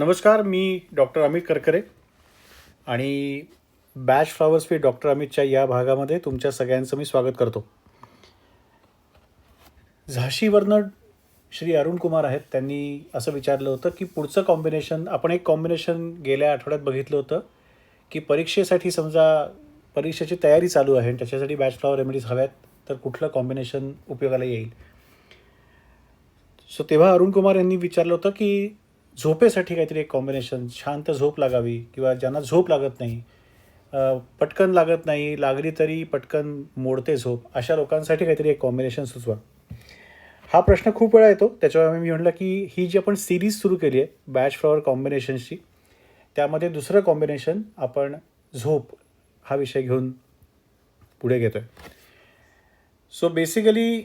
नमस्कार मी डॉक्टर अमित करकरे आणि Bach flowers फी डॉक्टर अमितच्या या भागामध्ये तुमच्या सगळ्यांचं मी स्वागत करतो. झाशीवरनं श्री अरुण कुमार आहेत त्यांनी असं विचारलं होतं की पुढचं कॉम्बिनेशन आपण एक कॉम्बिनेशन गेल्या आठवड्यात बघितलं होतं की परीक्षेसाठी समजा परीक्षेची तयारी चालू आहे आणि त्याच्यासाठी बॅच फ्लावर रेमेडीज हव्यात तर कुठलं कॉम्बिनेशन उपयोगाला येईल? सो तेव्हा अरुण कुमार यांनी विचारलं होतं की झोपेसाठी काहीतरी एक कॉम्बिनेशन शांत झोप लागावी किंवा ज्यांना झोप लागत नाही पटकन लागत नाही लागली तरी पटकन मोडते झोप अशा लोकांसाठी काहीतरी एक कॉम्बिनेशन सुचवा. हा प्रश्न खूप वेळा येतो. त्याच्यामुळे मी म्हटलं की ही जी आपण सिरीज सुरू केली आहे बॅच फ्लॉवर कॉम्बिनेशन्सची त्यामध्ये दुसरं कॉम्बिनेशन आपण झोप हा विषय घेऊन पुढे घेतो आहे सो बेसिकली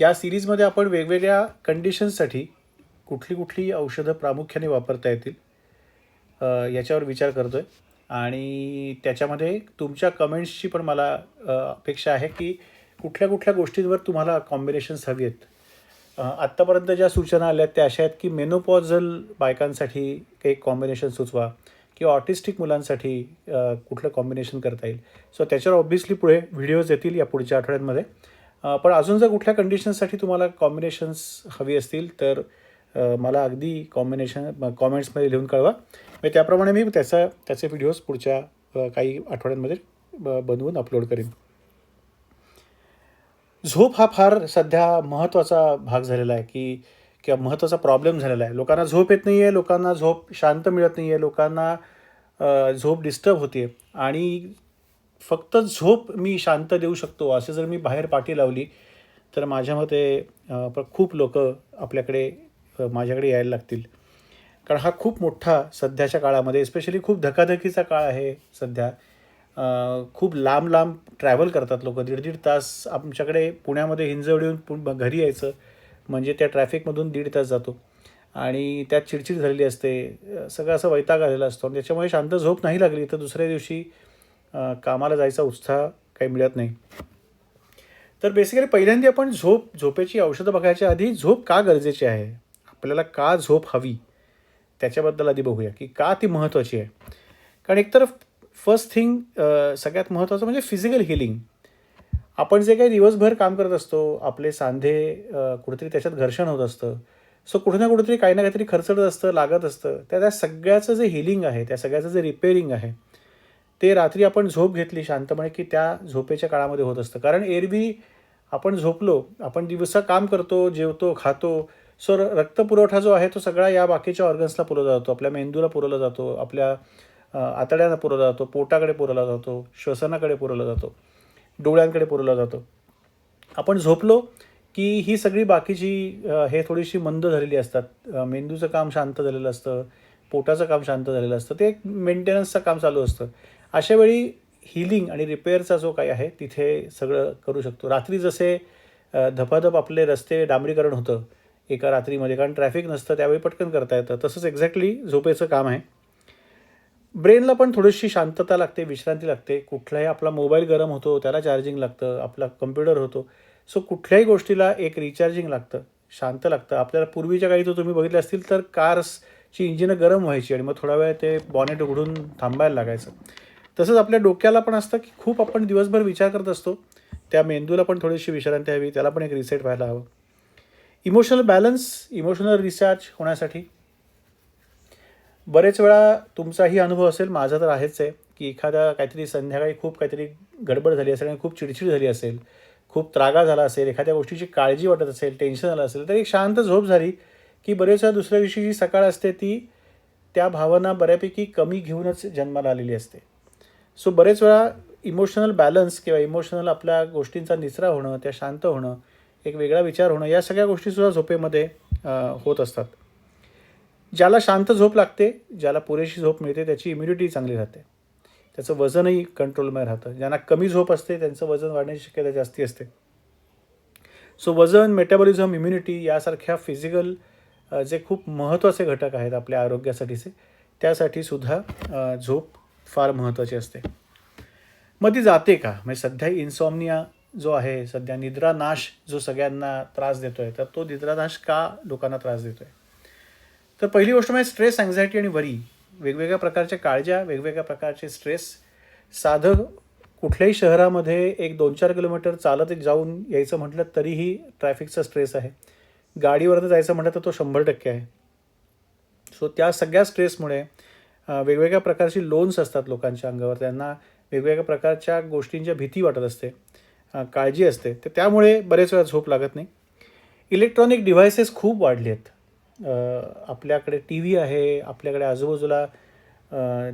या सिरीजमध्ये आपण वेगवेगळ्या कंडिशन्ससाठी कुठली कुठली औषधं प्रामुख्याने वापरता येतील याच्यावर विचार करतो आहे आणि त्याच्यामध्ये तुमच्या कमेंट्सची पण मला अपेक्षा आहे की कुठल्या कुठल्या गोष्टींवर तुम्हाला कॉम्बिनेशन्स हवी आहेत. आत्तापर्यंत ज्या सूचना आल्या आहेत त्या अशा आहेत की मेनोपॉझल बायकांसाठी काही कॉम्बिनेशन सुचवा किंवा ऑटिस्टिक मुलांसाठी कुठलं कॉम्बिनेशन करता येईल. सो त्याच्यावर ऑब्व्हियसली पुढे व्हिडिओज येतील या पुढच्या आठवड्यांमध्ये. पण अजून जर कुठल्या कंडिशन्ससाठी तुम्हाला कॉम्बिनेशन्स हवी असतील तर मला अगदी कॉम्बिनेशन कॉमेंट्समध्ये लिहून कळवा. म्हणजे त्याप्रमाणे मी त्याचा त्याचे व्हिडिओज पुढच्या काही आठवड्यांमध्ये ब- बनवून अपलोड करेन. झोप हा फार सध्या महत्त्वाचा भाग झालेला आहे की किंवा महत्त्वाचा प्रॉब्लेम झालेला आहे. लोकांना झोप येत नाही आहे लोकांना झोप शांत मिळत नाही आहे लोकांना झोप डिस्टर्ब होते आणि फक्त झोप मी शांत देऊ शकतो असे जर मी बाहेर पाठी लावली तर माझ्या मते खूप लोक आपल्याकडे माझ्याकडे यायला लागतील. कारण हा खूप मोठा सध्याच्या काळामध्ये स्पेशली खूप धकाधकीचा काळ आहे सध्या. खूप लांब लांब ट्रॅव्हल करतात लोक. दीड दीड तास आमच्याकडे पुण्यामध्ये हिंजवडीहून पु- घरी यायचं. म्हणजे त्या ट्रॅफिकमधून दीड तास जातो. आणि त्यात चिडचिड झालेली असते. सगळं असं वैताग आलेला असतो. आणि त्याच्यामुळे शांत झोप नाही लागली. तर दुसऱ्या दिवशी कामाला जायचा उत्साह काही मिळत नाही. तर बेसिकली पहिल्यांदा आपण झोप झोपेची औषधं बघायच्या आधी झोप का गरजेची आहे? आपल्याला का झोप हवी? त्याच्याबद्दल आधी बघूया की का ती महत्त्वाची आहे? कारण एकतर फर्स्ट थिंग सगळ्यात महत्त्वाचं म्हणजे फिजिकल हिलिंग आपण जे काही दिवसभर काम करत असतो आपले सांधे कुठेतरी त्याच्यात घर्षण होत असतं. सो कुठे ना कुठेतरी काही ना काहीतरी खर्चडत असतं लागत असतं. त्या त्या सगळ्याचं जे हिलिंग आहे त्या सगळ्याचं जे रिपेअरिंग आहे ते रात्री आपण झोप घेतली शांतपणे की त्या झोपेच्या काळामध्ये होत असतं. कारण एरवी आपण झोपलो आपण दिवसा काम करतो जेवतो खातो सो रक्तपुरवठा जो आहे तो सगळा या बाकीच्या ऑर्गन्सला पुरवला जातो. आपल्या मेंदूला पुरवला जातो. आपल्या आतड्यांना पुरवला जातो. पोटाकडे पुरवला जातो. श्वसनाकडे पुरवला जातो. डोळ्यांकडे पुरवला जातो. आपण झोपलो की ही सगळी बाकीची हे थोडीशी मंद झालेली असतात. मेंदूचं काम शांत झालेलं असतं. पोटाचं काम शांत झालेलं असतं. ते एक मेंटेनन्सचं काम चालू असतं. अशा वेळी हिलिंग आणि रिपेअरचा जो काही आहे तिथे सगळं करू शकतो. रात्री जसे धपाधप आपले रस्ते डांबरीकरण होतं एका रात्रीमध्ये कारण ट्रॅफिक नसतं त्यावेळी पटकन करता येतं. तसंच एक्झॅक्टली झोपेचं काम आहे. ब्रेनला पण थोडीशी शांतता लागते विश्रांती लागते. कुठलाही आपला मोबाईल गरम होतो त्याला चार्जिंग लागतं आपला कम्प्युटर होतो. सो कुठल्याही गोष्टीला एक रिचार्जिंग लागतं शांत लागतं. आपल्याला पूर्वीच्या काळी जर तुम्ही बघितले असतील तर कार्सची इंजिनं गरम व्हायची आणि मग थोडा वेळ ते बॉनेट उघडून थांबायला लागायचं. तसंच आपल्या डोक्याला पण असतं की खूप आपण दिवसभर विचार करत असतो. त्या मेंदूला पण थोडीशी विश्रांती हवी त्याला पण एक रिसेट व्हायला हवं. इमोशनल बॅलन्स इमोशनल रिचार्ज होण्यासाठी. बरेच वेळा तुमचाही अनुभव असेल माझा तर आहेच आहे की एखादा काहीतरी संध्याकाळी खूप काहीतरी गडबड झाली असेल आणि खूप चिडचिड झाली असेल खूप त्रागा झाला असेल एखाद्या गोष्टीची काळजी वाटत असेल टेन्शन झालं असेल तर एक शांत झोप झाली की बरेच वेळा दुसऱ्या दिवशी जी सकाळ असते ती त्या भावना बऱ्यापैकी कमी घेऊनच जन्माला आलेली असते. सो बरेच वेळा इमोशनल बॅलन्स किंवा इमोशनल आपल्या गोष्टींचा निचरा होणं त्या शांत होणं एक वेगळा विचार होणं या सगळ्या गोष्टीसुद्धा झोपेमध्ये होत असतात. ज्याला शांत झोप लागते ज्याला पुरेशी झोप मिळते त्याची इम्युनिटी चांगली राहते. त्याचं वजनही कंट्रोलमध्ये राहतं. ज्यांना कमी झोप असते त्यांचं वजन वाढण्याची शक्यता जास्ती असते. सो वजन मेटाबॉलिझम इम्युनिटी यासारख्या फिजिकल जे खूप महत्त्वाचे घटक आहेत आपल्या आरोग्यासाठीचे त्यासाठी सुद्धा झोप फार महत्त्वाची असते. मग ती जाते का? म्हणजे सध्या इन्सॉमनिया जो आहे सध्या निद्रानाश जो सगळ्यांना त्रास देतो आहे तर तो निद्रानाश का लोकांना त्रास देतो आहे तर पहिली गोष्ट म्हणजे स्ट्रेस अँझायटी आणि वरी वेगवेगळ्या प्रकारच्या काळज्या वेगवेगळ्या प्रकारचे स्ट्रेस साधं कुठल्याही शहरामध्ये एक दोन चार किलोमीटर चालत जाऊन यायचं म्हटलं तरीही ट्रॅफिकचा स्ट्रेस आहे. गाडीवरनं जायचं म्हटलं तर तो शंभर टक्के आहे. सो त्या सगळ्या स्ट्रेसमुळे वेगवेगळ्या प्रकारची लोन्स असतात लोकांच्या अंगावर. त्यांना वेगवेगळ्या प्रकारच्या गोष्टींच्या भीती वाटत असते. काळजी असते. तर त्यामुळे बरेच वेळा झोप लागत नाही. इलेक्ट्रॉनिक डिव्हायसेस खूप वाढले आहेत. आपल्याकडे टी व्ही आहे आपल्याकडे आजूबाजूला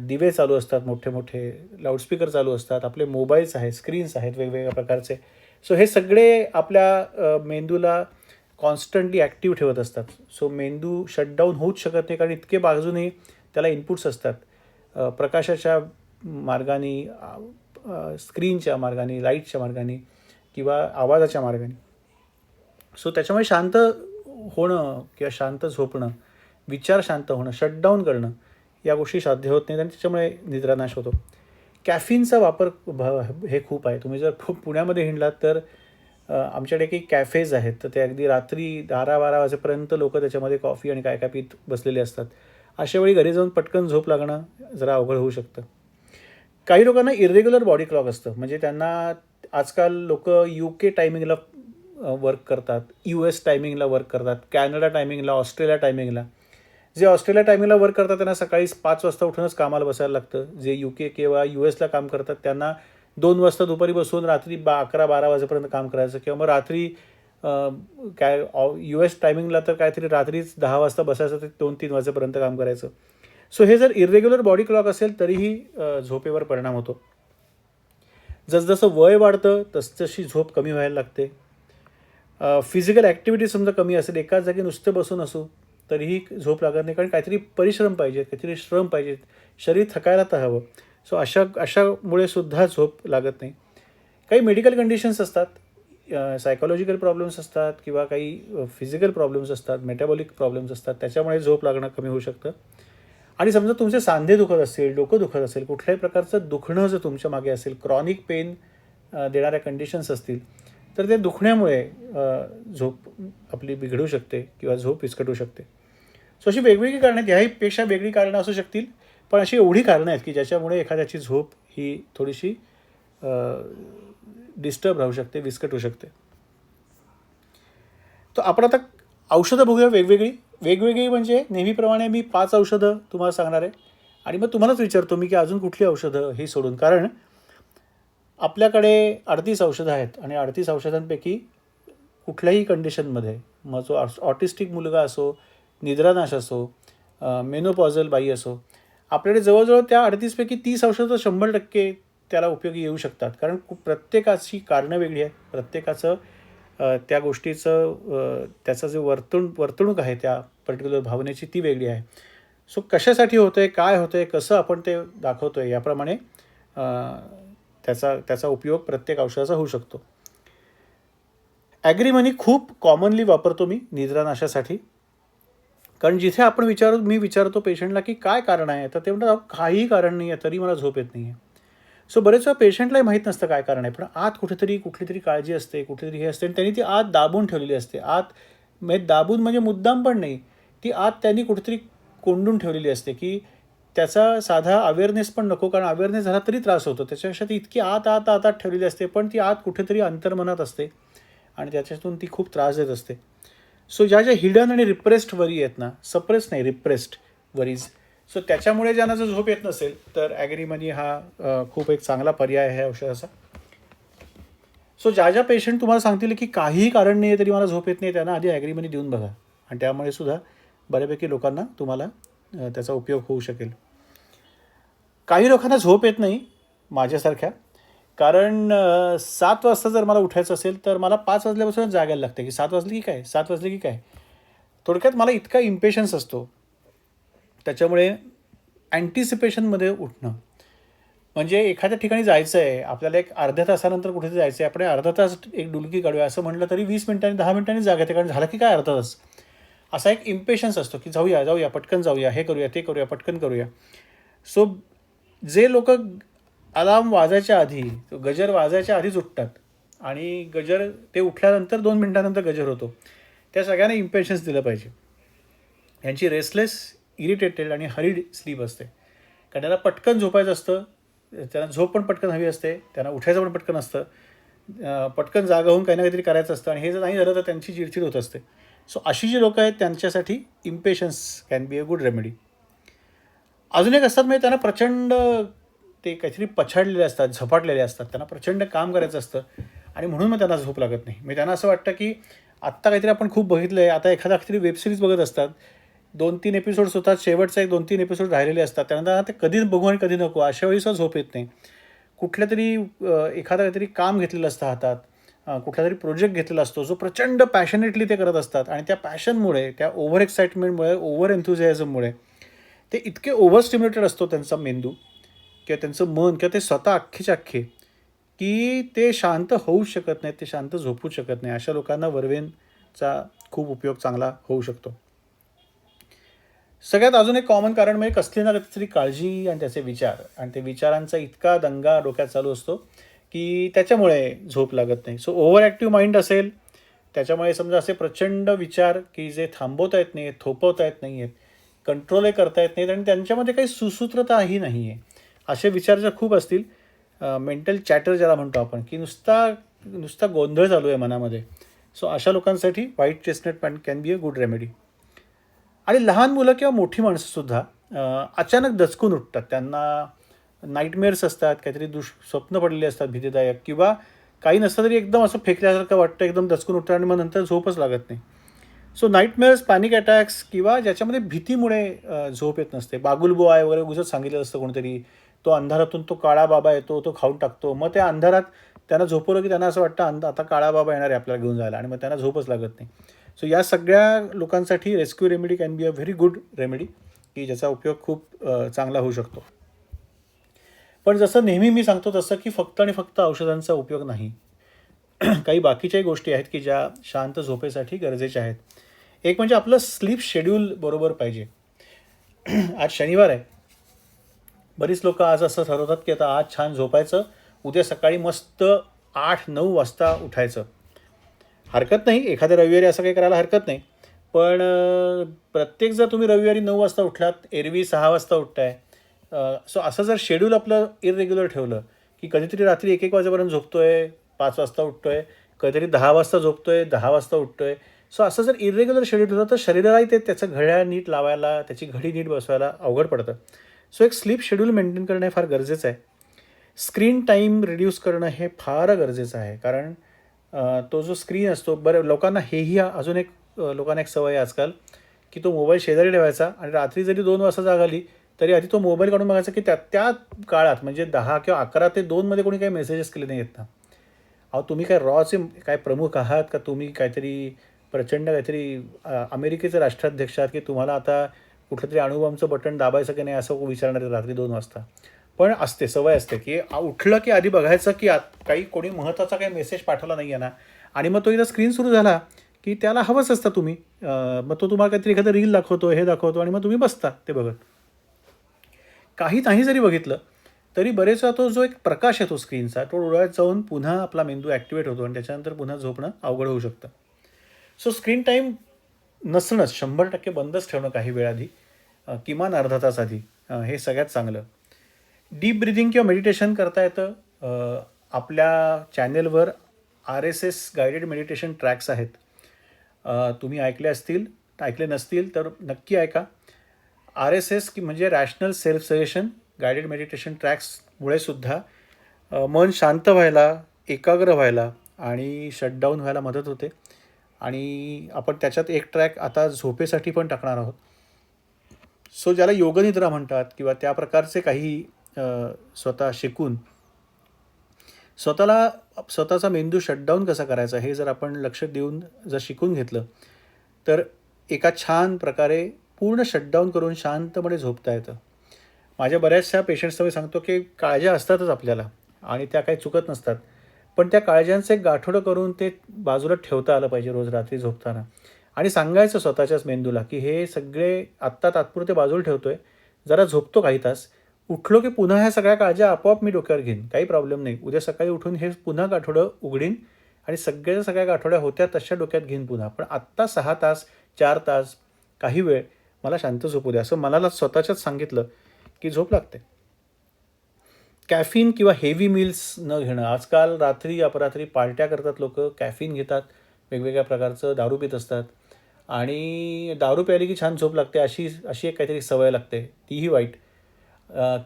दिवे चालू असतात मोठे मोठे लाऊडस्पीकर चालू असतात आपले मोबाईल्स आहेत स्क्रीन्स आहेत वेगवेगळ्या प्रकारचे. सो हे सगळे आपल्या मेंदूला कॉन्स्टंटली ॲक्टिव्ह ठेवत असतात. सो मेंदू शटडाऊन होऊच शकत नाही कारण इतके बाजूने त्याला इनपुट्स असतात. प्रकाशाच्या मार्गाने स्क्रीनच्या मार्गाने लाईटच्या मार्गाने किंवा आवाजाच्या मार्गाने. सो त्याच्यामुळे शांत होणं किंवा शांत झोपणं विचार शांत होणं शटडाऊन करणं या गोष्टी साध्य होत नाहीत आणि त्याच्यामुळे निद्रानाश होतो. कॅफिनचा वापर भ- हे खूप आहे. तुम्ही जर खूप पुण्यामध्ये हिंडलात तर आमच्याकडे काही कॅफेज आहेत. तर ते अगदी रात्री बारा बारा वाजेपर्यंत लोक त्याच्यामध्ये कॉफी आणि काय काय पीत बसलेले असतात. अशा वेळी घरी जाऊन पटकन झोप लागणं जरा अवघड होऊ शकतं. काही लोकांना इरेग्युलर बॉडी क्लॉक असतं. म्हणजे त्यांना आजकाल लोक यू के टायमिंगला वर्क करतात. यू एस टायमिंगला वर्क करतात. कॅनडा टायमिंगला ऑस्ट्रेलिया टायमिंगला जे ऑस्ट्रेलिया टायमिंगला वर्क करतात त्यांना सकाळी पाच वाजता उठूनच कामाला बसायला लागतं. जे यू के किंवा यू एसला काम करतात त्यांना दोन वाजता दुपारी बसून रात्री बा अकरा बारा वाजेपर्यंत काम करायचं किंवा मग रात्री काय यू एस टायमिंगला तर काहीतरी रात्रीच दहा वाजता बसायचं ते दोन तीन वाजेपर्यंत काम करायचं. सो हे जर इरेग्युलर बॉडी क्लॉक असेल तरीही झोपेवर परिणाम होतो. जसजसं वय वाढतं तसतशी झोप कमी व्हायला लागते. फिजिकल ॲक्टिव्हिटी समजा कमी असेल एकाच जागी नुसतं बसून असू तरीही झोप लागत नाही. कारण काहीतरी परिश्रम पाहिजेत काहीतरी श्रम पाहिजेत. शरीर थकायला तर हवं. सो अशा अशामुळे सुद्धा झोप लागत नाही. काही मेडिकल कंडिशन्स असतात. सायकोलॉजिकल प्रॉब्लेम्स असतात किंवा काही फिजिकल प्रॉब्लेम्स असतात मेटाबॉलिक प्रॉब्लेम्स असतात. त्याच्यामुळे झोप लागणं कमी होऊ शकतं. आणि समजा तुमचे सांधे दुखत असतील डोकं दुखत असेल कुठल्याही प्रकारचं दुखणं जर तुमच्या मागे असेल क्रॉनिक पेन देणाऱ्या कंडिशन्स असतील तर ते दुखण्यामुळे झोप आपली बिघडू शकते किंवा झोप विस्कटू शकते. सो अशी वेगवेगळी कारणं आहेत. ह्याहीपेक्षा वेगळी कारणं असू शकतील पण अशी एवढी कारणं आहेत की ज्याच्यामुळे एखाद्याची झोप ही थोडीशी डिस्टर्ब राहू शकते विस्कटू शकते. तर आपण आता औषधं बघूया वेगवेगळी. वेगवेगळी म्हणजे नेहमीप्रमाणे मी पाच औषधं तुम्हाला सांगणार आहे. आणि मग तुम्हालाच विचारतो मी की अजून कुठली औषधं ही सोडून. कारण आपल्याकडे अडतीस औषधं आहेत आणि अडतीस औषधांपैकी कुठल्याही कंडिशनमध्ये मग जो ऑटिस्टिक मुलगा असो निद्रानाश असो मेनोपॉझल बाई असो आपल्याकडे जवळजवळ त्या अडतीसपैकी तीस औषधं शंभर टक्के त्याला उपयोगी येऊ शकतात. कारण प्रत्येकाची कारणं वेगळी आहेत. प्रत्येकाचं त्या गोष्टीचं त्याचं जे वर्तण वर्तणूक आहे त्या पर्टिक्युलर भावनेची ती वेगळी आहे. सो कशासाठी होतं आहे काय होतं आहे कसं आपण ते दाखवतो आहे याप्रमाणे त्याचा त्याचा उपयोग प्रत्येक औषधाचा होऊ शकतो. ॲग्रीमनी खूप कॉमनली वापरतो मी निद्रानाशासाठी. कारण जिथे आपण विचारू मी विचारतो पेशंटला की काय कारण आहे? तर ते म्हणतात काहीही कारण नाही आहे तरी मला झोप येत नाही आहे सो बरेच वेळा पेशंटलाही माहीत नसतं काय कारण आहे. पण आत कुठेतरी कुठली तरी काळजी असते कुठेतरी हे असते आणि त्यांनी ती आत दाबून ठेवलेली असते. आत म्हणजे दाबून म्हणजे मुद्दाम पण नाही. ती आत त्यांनी कुठेतरी कोंडून ठेवलेली असते की त्याचा साधा अवेअरनेस पण नको कारण अवेअरनेस झाला तरी त्रास होतो. त्याच्यापेक्षा ती इतकी आत आत आत आत ठेवलेली असते पण ती आत कुठेतरी अंतर्मनात असते आणि त्याच्यातून ती खूप त्रास देत असते. सो ज्या ज्या हिडन आणि रिप्रेस्ड वरी आहेत ना सप्रेस नाही रिप्रेस्ड वरीज सो त्याच्यामुळे ज्यांना जर झोप येत नसेल तर ॲग्रीमनी हा खूप एक चांगला पर्याय आहे औषधाचा सो ज्या ज्या पेशंट तुम्हाला सांगतील की काहीही कारण नाही आहे तरी मला झोप येत नाही त्यांना आधी ॲग्रीमनी देऊन बघा. आणि त्यामुळे सुद्धा बऱ्यापैकी लोकांना तुम्हाला त्याचा उपयोग होऊ शकेल. काही लोकांना झोप येत नाही माझ्यासारख्या. कारण सात वाजता जर मला उठायचं असेल तर मला पाच वाजल्यापासून जागायला लागते की सात वाजले की काय? सात वाजले की काय? थोडक्यात मला इतका इम्पेशन्स असतो. त्याच्यामुळे अँटिसिपेशनमध्ये उठणं. म्हणजे एखाद्या ठिकाणी जायचं आहे आपल्याला एक अर्ध्या तासानंतर कुठे जायचं आहे आपण अर्धा तास एक डुलकी काढूया असं म्हटलं तरी वीस मिनिटांनी दहा मिनिटांनी जागा येते कारण झालं की काय अर्धा तास? असा एक इम्पेशन्स असतो की जाऊया जाऊया पटकन जाऊया हे करूया ते करूया पटकन करूया. सो जे लोक अलार्म वाजायच्या आधी गजर वाजायच्या आधीच उठतात. आणि गजर ते उठल्यानंतर दोन मिनिटानंतर गजर होतो. त्या सगळ्यांना इम्पेशन्स दिलं पाहिजे. यांची रेसलेस इरिटेटेड आणि हरीड स्लीप असते. कारण त्यांना पटकन झोपायचं असतं त्यांना झोप पण पटकन हवी असते त्यांना उठायचं पण पटकन असतं पटकन जागा होऊन काही ना काहीतरी करायचं असतं आणि हे जर नाही झालं तर त्यांची चिडचिड होत असते. सो अशी जी लोकं आहेत त्यांच्यासाठी impatiens can be a good remedy अजून एक असतात म्हणजे त्यांना प्रचंड ते काहीतरी पछाडलेले असतात झपाटलेले असतात त्यांना प्रचंड काम करायचं असतं आणि म्हणून मग त्यांना झोप लागत नाही. म्हणजे त्यांना असं वाटतं की आत्ता काहीतरी आपण खूप बघितलं आहे आता एखादा काहीतरी वेबसिरीज बघत असतात दोन तीन एपिसोड्स होतात. शेवटचा एक दोन तीन एपिसोड राहिलेले असतात. त्यानंतर ते कधीच बघू आणि कधी नको. अशा वेळी सुद्धा झोप येत नाही. कुठल्या तरी एखादा एखादं काहीतरी काम घेतलेलं असतं हातात. कुठला तरी प्रोजेक्ट घेतलेला असतो. जो प्रचंड पॅशनेटली ते करत असतात. आणि त्या पॅशनमुळे त्या ओव्हर एक्साइटमेंटमुळे ओव्हर एन्थुझियाझममुळे ते इतके ओव्हर स्टिम्युलेटेड असतो त्यांचा मेंदू किंवा त्यांचं मन किंवा ते स्वतः अख्खेच्या अख्खे की ते शांत होऊ शकत नाहीत ते शांत झोपू शकत नाही. अशा लोकांना वर्वेनचा खूप उपयोग चांगला होऊ शकतो. सगळ्यात अजून एक कॉमन कारण म्हणजे कसली ना कसली काळजी आणि त्याचे विचार. आणि ते विचारांचा इतका दंगा डोक्यात चालू असतो की त्याच्यामुळे झोप लागत नाही. सो ओव्हर ॲक्टिव्ह माइंड असेल त्याच्यामुळे समजा असे प्रचंड विचार की जे थांबवता येत नाही आहेत थोपवता येत नाही आहेत कंट्रोलही करता येत नाहीत आणि त्यांच्यामध्ये काही सुसूत्रताही नाही आहे असे विचार जर खूप असतील मेंटल चॅटर ज्याला म्हणतो आपण की नुसता नुसता गोंधळ चालू आहे मनामध्ये. सो अशा लोकांसाठी white chestnut pan can be a good remedy आणि लहान मुलं किंवा मोठी माणसंसुद्धा अचानक दचकून उठतात. त्यांना नाईटमेअर्स असतात काहीतरी दुष स्वप्न पडलेले असतात भीतीदायक किंवा काही नसतं तरी एकदम असं फेकल्यासारखं वाटतं एकदम दचकून उठतं आणि मग नंतर झोपच लागत नाही. सो नाईटमेअर्स पॅनिक अटॅक्स किंवा ज्याच्यामध्ये भीतीमुळे झोप येत नसते. बागुलबुआ वगैरे उगच सांगितलं असतं कोणीतरी तो अंधारातून तो काळा बाबा येतो तो खाऊन टाकतो. मग त्या अंधारात त्यांना झोपवलं की त्यांना असं वाटतं अंध आता काळा बाबा येणार आहे आपल्याला घेऊन जायला. आणि मग त्यांना झोपच लागत नाही. सो या सगळ्या लोकांसाठी rescue remedy can be a very good remedy की ज्याचा उपयोग खूप चांगला होऊ शकतो. पण जसं नेहमी मी सांगतो तसं की फक्त आणि फक्त औषधांचा उपयोग नाही. काही बाकीच्याही गोष्टी आहेत की ज्या शांत झोपेसाठी गरजेच्या आहेत. एक म्हणजे आपलं स्लीप शेड्यूल बरोबर पाहिजे. आज शनिवार आहे. बरीच लोक आज असं ठरवतात की आता आज छान झोपायचं उद्या सकाळी मस्त आठ नऊ वाजता उठायचं. हरकत नाही. एखाद्या रविवारी असं काही करायला हरकत नाही. पण प्रत्येक जर तुम्ही रविवारी नऊ वाजता उठलात एरवी सहा वाजता उठताय सो असं जर शेड्यूल आपलं इरेग्युलर ठेवलं की कधीतरी रात्री एक एक वाजेपर्यंत झोपतोय पाच वाजता उठतोय कधीतरी दहा वाजता झोपतोय दहा वाजता उठतोय सो असं जर इरेग्युलर शेड्यूल ठेवलं तर शरीरालाही ते त्याचं घड्याळ नीट लावायला त्याची घडी नीट बसवायला अवघड पडतं. सो एक स्लीप शेड्यूल मेंटेन करणं हे फार गरजेचं आहे. स्क्रीन टाईम रिड्यूस करणं हे फार गरजेचं आहे. कारण तो जो स्क्रीन असतो बरं लोकांना हेही अजून एक लोकांना एक सवय आहे आजकाल की तो मोबाईल शेजारी ठेवायचा आणि रात्री जरी दोन वाजता जाग आली तरी आधी तो मोबाईल काढून बघायचा की त्या त्या काळात म्हणजे दहा किंवा अकरा ते दोनमध्ये कोणी काही मेसेजेस केले नाही आहेत ना. अहो तुम्ही काय रॉचे काय प्रमुख आहात का? तुम्ही काहीतरी प्रचंड काहीतरी अमेरिकेचे राष्ट्राध्यक्ष आहात की तुम्हाला आता कुठलं तरी अणुबॉम्बचं बटन दाबायचं की नाही असं विचारणार रात्री दोन वाजता. पण असते सवय असते की उठलं की आधी बघायचं की आत काही कोणी महत्त्वाचा काही मेसेज पाठवला नाही आहे ना. आणि मग तो एकदा स्क्रीन सुरू झाला की त्याला हवंच असतं तुम्ही. मग तो तुम्हाला काहीतरी एखादं रील दाखवतो हे दाखवतो आणि मग तुम्ही बसता ते बघत. काही नाही जरी बघितलं तरी बरेचसा तो जो एक प्रकाश येतो स्क्रीनचा तो डोळ्यात जाऊन पुन्हा आपला मेंदू ॲक्टिवेट होतो आणि त्याच्यानंतर पुन्हा झोपणं अवघड होऊ शकतं. सो स्क्रीन टाईम नसणंच शंभर टक्के बंदच ठेवणं काही वेळ आधी किमान अर्धा तास आधी हे सगळ्यात चांगलं. डीप ब्रिदिंग किंवा मेडिटेशन करता येतं. आपल्या चॅनेलवर R S S guided meditation tracks आहेत. तुम्ही ऐकले असतील ऐकले नसतील तर नक्की ऐका. आर एस एस की म्हणजे rational self suggestion guided meditation ट्रॅक्समुळे सुद्धा मन शांत व्हायला एकाग्र व्हायला आणि शटडाऊन व्हायला मदत होते. आणि आपण त्याच्यात एक ट्रॅक आता झोपेसाठी पण टाकणार आहोत. सो ज्याला योगनिद्रा म्हणतात किंवा त्या प्रकारचे काही स्वतः शिकून स्वतःला स्वतःचा मेंदू शटडाऊन कसा करायचा हे जर आपण लक्ष देऊन जर शिकून घेतलं तर एका छान प्रकारे पूर्ण शटडाऊन करून शांतपणे झोपता येतं. माझ्या बऱ्याचशा पेशंट्सना मी सांगतो की काळज्या असतातच आपल्याला आणि त्या काही चुकत नसतात. पण त्या काळज्यांचं एक गाठोडं करून ते बाजूला ठेवता आलं पाहिजे रोज रात्री झोपताना. आणि सांगायचं स्वतःच्याच मेंदूला की हे सगळे आत्ता तात्पुरते बाजूला ठेवतो आहे जरा झोपतो काही तास उठलो की पुन्हा ह्या सगळ्या काळज्या आपोआप मी डोक्यावर घेईन. काही प्रॉब्लेम नाही. उद्या सकाळी उठून हे पुन्हा गाठोडं उघडीन आणि सगळ्या सगळ्या गाठोड्या होत्या तशा डोक्यात घेईन पुन्हा. पण आत्ता सहा तास चार तास काही वेळ मला शांत झोपू द्या. असं मनाला स्वतःच्याच सांगितलं की झोप लागते. कॅफिन किंवा हेवी मिल्स न घेणं. आजकाल रात्री अपरात्री पार्ट्या करतात लोक. कॅफिन घेतात. वेगवेगळ्या प्रकारचं दारू पित असतात. आणि दारू प्यायली की छान झोप लागते अशी अशी एक काहीतरी सवय लागते. तीही वाईट.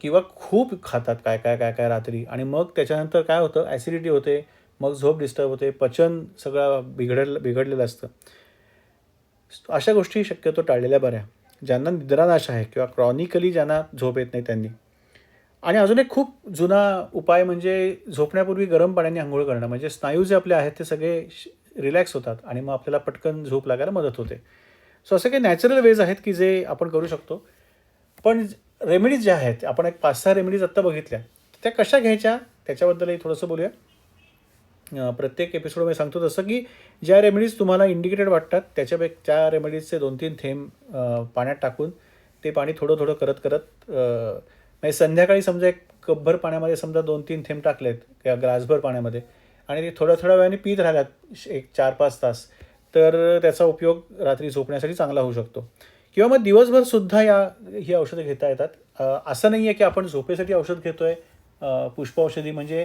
किंवा खूप खातात काय काय काय काय रात्री. आणि मग त्याच्यानंतर काय होतं ॲसिडिटी होते मग झोप डिस्टर्ब होते पचन सगळं बिघडलं बिघडलेलं असतं. अशा गोष्टी शक्यतो टाळलेल्या बऱ्या. ज्यांना निद्रानाश आहे किंवा क्रॉनिकली ज्यांना झोप येत नाही त्यांनी. आणि अजून एक खूप जुना उपाय म्हणजे झोपण्यापूर्वी गरम पाण्याने आंघोळ करणं. म्हणजे स्नायू जे आपले आहेत ते सगळे रिलॅक्स होतात आणि मग आपल्याला पटकन झोप लागायला मदत होते. सो असे काही नॅचरल वेज आहेत की जे आपण करू शकतो. पण रेमेडीज ज्या आहेत आपण एक पाच सहा रेमेडीज आत्ता बघितल्या. त्या कशा घ्यायच्या? त्याच्याबद्दलही थोडंसं बोलूया. प्रत्येक एपिसोडमध्ये सांगतो तसं की ज्या रेमेडीज तुम्हाला इंडिकेटेड वाटतात त्याच्यापैकी त्या रेमेडीजचे दोन तीन थेंब पाण्यात टाकून ते पाणी थोडं थोडं करत करत म्हणजे संध्याकाळी समजा एक कपभर पाण्यामध्ये समजा दोन तीन थेंब टाकलेत किंवा ग्रासभर पाण्यामध्ये आणि ते थोड्या थोड्या वेळाने पीत राहिल्यात एक चार पाच तास तर त्याचा उपयोग रात्री झोपण्यासाठी चांगला होऊ शकतो. किंवा मग दिवसभर सुद्धा या ही औषधं घेता येतात. असं नाही आहे की आपण झोपेसाठी औषध घेतो आहे पुष्प औषधी म्हणजे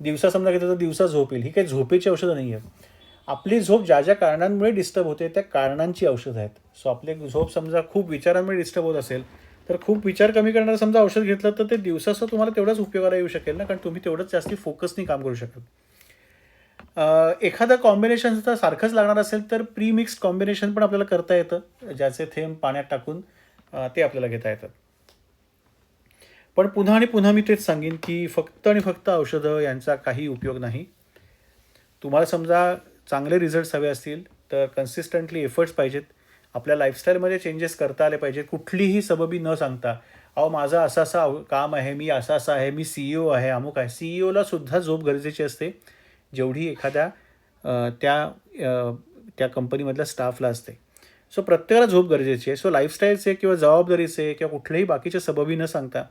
दिवसा समजा घेतो तर दिवसा झोप येईल. ही काही झोपेची औषधं नाही आहेत आपली झोप ज्या ज्या कारणांमुळे डिस्टर्ब होते त्या कारणांची औषधं आहेत. सो आपले झोप समजा खूप विचारांमुळे डिस्टर्ब होत असेल तर खूप विचार कमी करणारं समजा औषध घेतलं तर ते दिवसाचं तुम्हाला तेवढाच उपयोगाला येऊ शकेल ना? कारण तुम्ही तेवढंच जास्ती फोकसनी काम करू शकाल. एखादं कॉम्बिनेशन जर सारखंच लागणार असेल तर प्री मिक्स्ड कॉम्बिनेशन पण आपल्याला करता येतं ज्याचे थेंब पाण्यात टाकून ते आपल्याला घेता येतात पण पुन्हा आणि पुन्हा मी तेच सांगेन की फक्त आणि फक्त औषधं यांचा काही उपयोग नाही. तुम्हाला समजा चांगले रिझल्ट्स हवे असतील तर कन्सिस्टंटली एफर्ट्स पाहिजेत. आपल्या लाईफस्टाईलमध्ये चेंजेस करता आले पाहिजेत कुठलीही सबबी न सांगता अहो माझं असं असं आव- काम आहे मी असं असं आहे मी सी ओ आहे अमुक आहे. सीईओला सुद्धा झोप गरजेची असते. जेवढी एखाद्या त्या त्या कंपनीमधल्या स्टाफला असते. सो प्रत्येकाला झोप गरजेची आहे. सो लाईफस्टाईलचे किंवा जबाबदारीचे किंवा कुठल्याही बाकीच्या सबबी न सांगता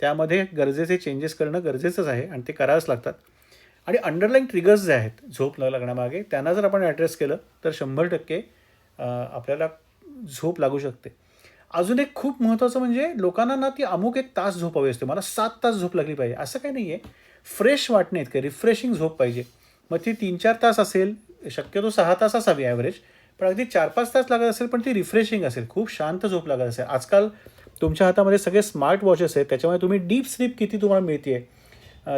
त्यामध्ये गरजेचे चेंजेस करणं गरजेचंच आहे आणि ते करावंच लागतात. आणि अंडरलाईन ट्रिगर्स जे आहेत झोप न लागण्यामागे त्यांना जर आपण ॲड्रेस केलं तर शंभर टक्के आपल्याला झोप लागू शकते. अजून एक खूप महत्त्वाचं म्हणजे लोकांना ना ती अमुक एक तास झोप हवी असते. मला सात तास झोप लागली पाहिजे. असं काही नाही आहे फ्रेश वाटणे इतकं रिफ्रेशिंग झोप पाहिजे. मग ती तीन चार तास असेल शक्यतो सहा तास असावी ॲव्हरेज पण अगदी चार पाच तास लागत असेल पण ती रिफ्रेशिंग असेल खूप शांत झोप लागत असेल. आजकाल तुमच्या हातामध्ये सगळे स्मार्ट वॉचेस आहेत त्याच्यामुळे तुम्ही डीप स्लीप किती तुम्हाला मिळते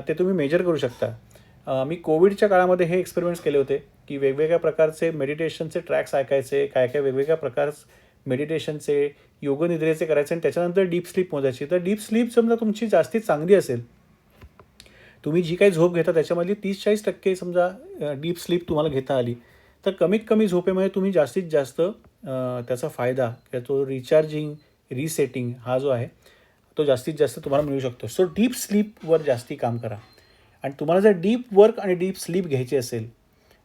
ते तुम्ही मेजर करू शकता. मी कोविडच्या काळामध्ये हे एक्सपेरिमेंट्स केले होते की वेगवेगळ्या प्रकारचे मेडिटेशनचे ट्रॅक्स ऐकायचे काय काय वेगवेगळ्या प्रकार मेडिटेशनचे योगनिद्रेचे करायचे आणि त्याच्यानंतर डीप स्लीप मोजायची. तर डीप स्लीप समजा तुमची जास्ती चांगली असेल तुम्ही जी काही झोप घेता त्याच्यामधली तीस चाळीस टक्के समजा डीप स्लीप तुम्हाला घेता आली तर कमीत कमी झोपेमध्ये तुम्ही जास्तीत जास्त त्याचा फायदा किंवा तो रिचार्जिंग रिसेटिंग हा जो आहे तो जास्तीत जास्त तुम्हाला मिळू शकतो. सो डीप स्लीपवर जास्ती काम करा. आणि तुम्हाला जर डीप वर्क आणि डीप स्लीप घ्यायची असेल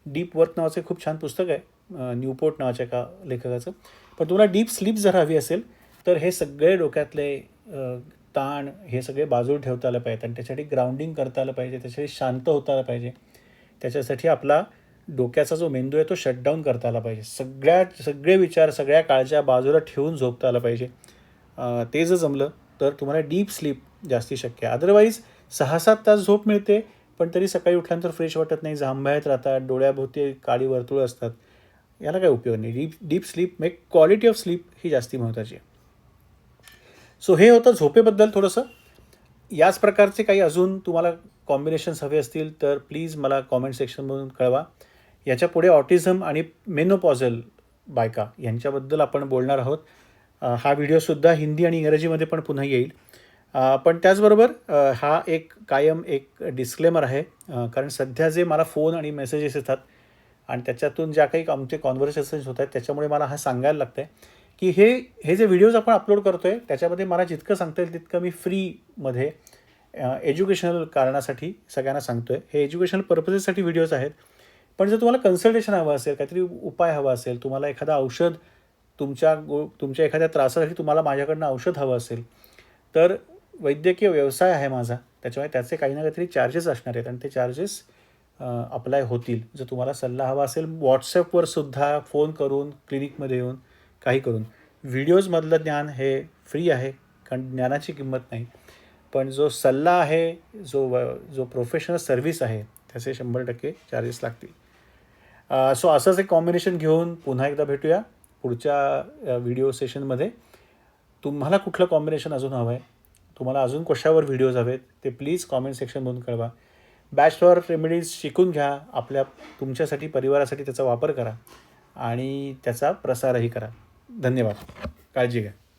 डीप वर्क नावाचं खूप छान पुस्तक आहे न्यूपोर्ट नावाच्या एका लेखकाचं पण तुम्हाला डीप स्लीप जर हवी असेल तर हे सगळे डोक्यातले ताण हे सगळे बाजूला ठेवता आलं पाहिजे आणि त्याच्यासाठी ग्राउंडिंग करता आलं पाहिजे त्याच्यासाठी शांत होता आलं पाहिजे. त्याच्यासाठी आपला डोक्याचा जो मेंदू आहे तो शटडाऊन करता आला पाहिजे. सगळ्या सगळे विचार सगळ्या काळच्या बाजूला ठेवून झोपता आलं पाहिजे. ते जर जमलं तर तुम्हाला डीप स्लीप जास्ती शक्य आहे. अदरवाईज सहा सात तास झोप मिळते पण तरी सकाळी उठल्यानंतर फ्रेश वाटत नाही जांभळ्यात राहतात डोळ्याभोवती काळी वर्तुळ असतात. याला काही उपयोग नाही. डीप डीप स्लीप म्हणजे क्वालिटी ऑफ स्लीप ही जास्ती महत्त्वाची आहे. सो हे होतं झोपेबद्दल थोडंसं. याच प्रकारचे काही अजून तुम्हाला कॉम्बिनेशन्स हवे असतील तर प्लीज मला कॉमेंट सेक्शनमधून कळवा. याच्यापुढे ऑटिझम आणि मेनोपॉझल बायका यांच्याबद्दल आपण बोलणार आहोत. हा व्हिडिओसुद्धा हिंदी आणि इंग्रजीमध्ये पण पुन्हा येईल. पण त्याचबरोबर हा एक कायम एक डिस्क्लेमर आहे. कारण सध्या जे मला फोन आणि मेसेजेस येतात आणि त्याच्यातून ज्या काही आमचे कॉन्व्हर्सेशन्स होत आहेत त्याच्यामुळे मला हा सांगायला लागतं आहे की हे हे जे व्हिडिओज आपण अपलोड करतो आहे त्याच्यामध्ये मला जितकं सांगता येईल तितकं मी फ्रीमध्ये एज्युकेशनल कारणासाठी सगळ्यांना सांगतो आहे हे एज्युकेशनल पर्पजेससाठी व्हिडिओज आहेत. पण जर तुम्हाला कन्सल्टेशन हवं असेल काहीतरी उपाय हवा असेल तुम्हाला एखादं औषध तुमच्या गो तुमच्या एखाद्या त्रासासाठी तुम्हाला माझ्याकडनं औषध हवं असेल तर वैद्यकीय व्यवसाय आहे माझा. त्याच्यामुळे त्याचे काही ना काहीतरी चार्जेस असणार आहेत. आणि ते चार्जेस अप्लाय होतील. जर तुम्हाला सल्ला हवा असेल व्हॉट्सॲपवर सुद्धा फोन करून क्लिनिकमध्ये येऊन काही करून. व्हिडिओजमधलं ज्ञान हे फ्री आहे कारण ज्ञानाची किंमत नाही. पण जो सल्ला आहे जो व जो प्रोफेशनल सर्व्हिस आहे त्याचे शंभर टक्के चार्जेस लागतील. सो असंच एक कॉम्बिनेशन घेऊन पुन्हा एकदा भेटूया पुढच्या व्हिडिओ सेशनमध्ये तुम्हाला कुठलं कॉम्बिनेशन अजून हवं आहे तुम्हाला अजून कशावर व्हिडिओज हवेत? ते प्लीज कॉमेंट सेक्शनमधून कळवा. बॅचलर रेमेडीज शिकून घ्या. आपल्या तुमच्यासाठी परिवारासाठी त्याचा वापर करा. आणि त्याचा प्रसारही करा. धन्यवाद. काळजी घ्या.